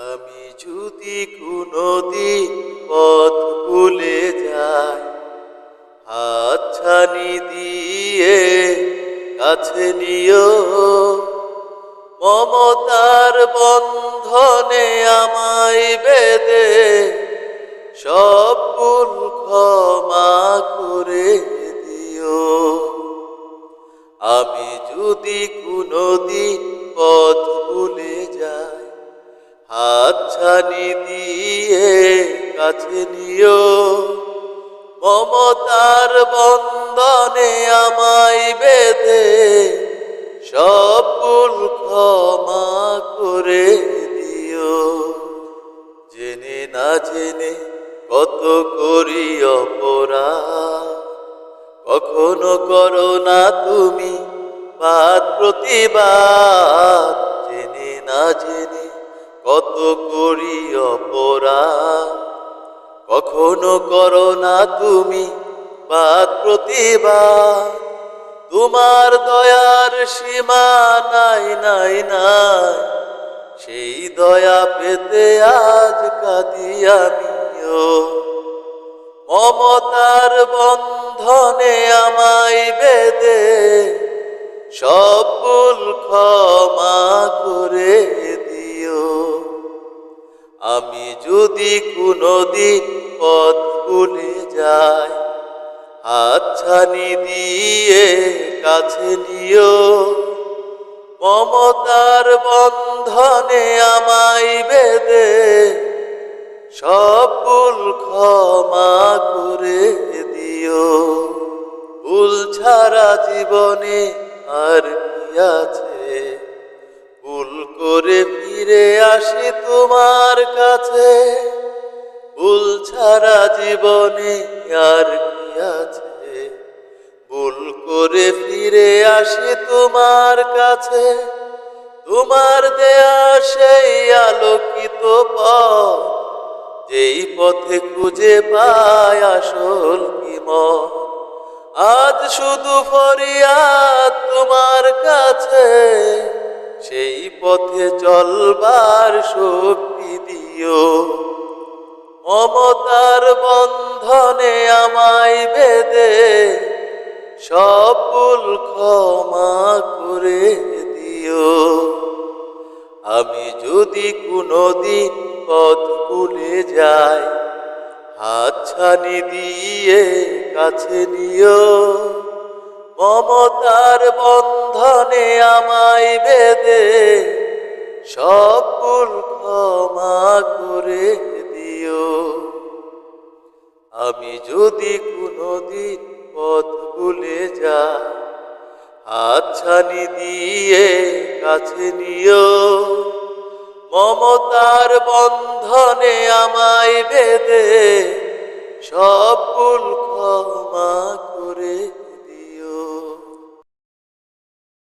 আমি যদি কোনদিন পথ ভুলে যাই হাতছানি দিয়ে কাছে নিও। মমতার বন্ধনে আমায় বেদে সব ভুল ক্ষমা করে দিও। আমি যদি কোনদিন পথ ভুলে যাই হাতছানি দিয়ে কাছে নিও। মমতার বন্ধনে আমায় বেঁধে সব ভুল ক্ষমা করে দিও। জেনে না জেনে কত করি অপরাধ। কখনো করো না তুমি বাদ প্রতিবাদ। কত করি অপরাধ। কখনো করো না তুমি বাদ প্রতিবাদ। তোমার দয়ার সীমা নাই নাই নাই। সেই দয়া পেতে আজ কাঁদি আমিও। মমতার বন্ধনে আমায় বেদে আমি যদি কোনদিন পথ ভুলে যাই হাতছানি দিয়ে কাছে নিও। মমতার বন্ধনে আমায় বেদে সব ভুল ক্ষমা করে দিও। ভুল ছাড়া জীবনে আর কি আছে? ভুল করে ফিরে আসি তোমার কাছে। ভুল ছাড়া জীবনে আর কি আছে? ভুল করে ফিরে আসি তোমার কাছে। তোমার দেয়া সেই আলোকিত পথ, যেই পথে খুঁজে পায় আসল কি মত আজ শুধু ফরিয়াদ তোমার কাছে। সেই পথে চলবার শক্তি দিও। মমতার বন্ধনে আমায় বেদে সব ক্ষমা করে দিও। আমি যদি কোনদিন পথ ভুলে যাই, হাতছানি দিয়ে কাছে নিও। মমতার বন্ধনে আমায় বেদে সব ক্ষমা করে দিও। আমি যদি কোনদিন পথ ভুলে যাই হাতছানি দিয়ে কাছে নিও। মমতার বন্ধনে আমায় বেদে সব ভুল ক্ষমা করে